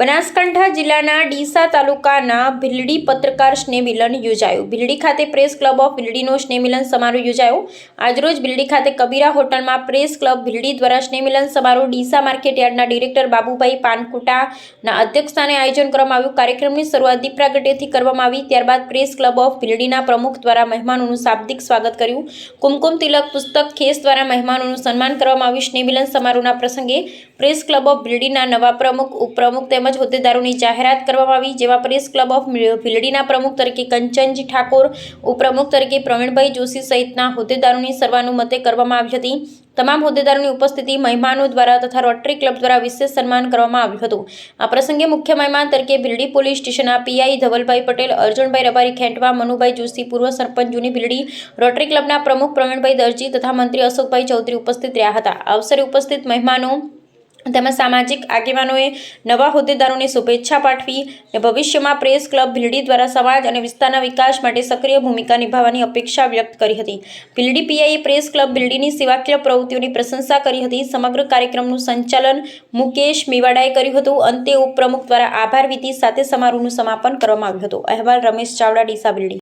બનાસકાંઠા જિલ્લાના ડીસા તાલુકાના ભીલડી પત્રકાર સ્નેહમિલન યોજાયું. ભીલડી ખાતે પ્રેસ ક્લબ ઓફ ભીલડીનો સ્નેહમિલન સમારોહ યોજાયો. આજરોજ ભીલડી ખાતે કબીરા હોટલમાં પ્રેસ ક્લબ ભીલડી દ્વારા સ્નેહમિલન સમારોહ ડીસા માર્કેટ યાર્ડના ડિરેક્ટર બાબુભાઈ પાનકુટાના અધ્યક્ષસ્થાને આયોજન કરવામાં આવ્યું. કાર્યક્રમની શરૂઆત દીપ પ્રાગટ્યથી કરવામાં આવી. ત્યારબાદ પ્રેસ ક્લબ ઓફ ભીલડીના પ્રમુખ દ્વારા મહેમાનોનું શાબ્દિક સ્વાગત કર્યું. કુમકુમ તિલક પુસ્તક ખેસ દ્વારા મહેમાનોનું સન્માન કરવામાં આવ્યું. સ્નેહમિલન સમારોહના પ્રસંગે પ્રેસ ક્લબ ઓફ ભીલડીના નવા પ્રમુખ, ઉપપ્રમુખ તેમજ હોદ્દેદારોની જાહેરાત કરવામાં આવી જેવા પ્રેસ ક્લબ ઓફ ભીલડીના પ્રમુખ તરીકે કંચનજી ઠાકોર, ઉપપ્રમુખ તરીકે પ્રવીણભાઈ જોશી સહિતના હોદ્દેદારોની સર્વાનુમતે કરવામાં આવી હતી. તમામ હોદ્દેદારોની ઉપસ્થિતિ મહેમાનો દ્વારા તથા રોટરી ક્લબ દ્વારા વિશેષ સન્માન કરવામાં આવ્યું હતું. આ પ્રસંગે મુખ્ય મહેમાન તરીકે ભીલડી પોલીસ સ્ટેશનના પીઆઈ ધવલભાઈ પટેલ, અર્જુનભાઈ રબારી ખેંટવા, મનુભાઈ જોશી, પૂર્વ સરપંચ જૂની ભીલડી, રોટરી ક્લબના પ્રમુખ પ્રવીણભાઈ દરજી તથા મંત્રી અશોકભાઈ ચૌધરી ઉપસ્થિત રહ્યા હતા. આ અવસરે ઉપસ્થિત મહેમાનો તેમજ સામાજિક આગેવાનોએ નવા હોદ્દેદારોને શુભેચ્છા પાઠવી અને ભવિષ્યમાં પ્રેસ ક્લબ ભીલડી દ્વારા સમાજ અને વિસ્તારના વિકાસ માટે સક્રિય ભૂમિકા નિભાવવાની અપેક્ષા વ્યક્ત કરી હતી. ભીલડી પીઆઈએ પ્રેસ ક્લબ ભીલડીની સેવાકીય પ્રવૃત્તિઓની પ્રશંસા કરી હતી. સમગ્ર કાર્યક્રમનું સંચાલન મુકેશ મેવાડાએ કર્યું હતું. અંતે ઉપપ્રમુખ દ્વારા આભાર વિધિ સાથે સમારોહનું સમાપન કરવામાં આવ્યું હતું. અહેવાલ રમેશ ચાવડા, ડીસા ભીલડી.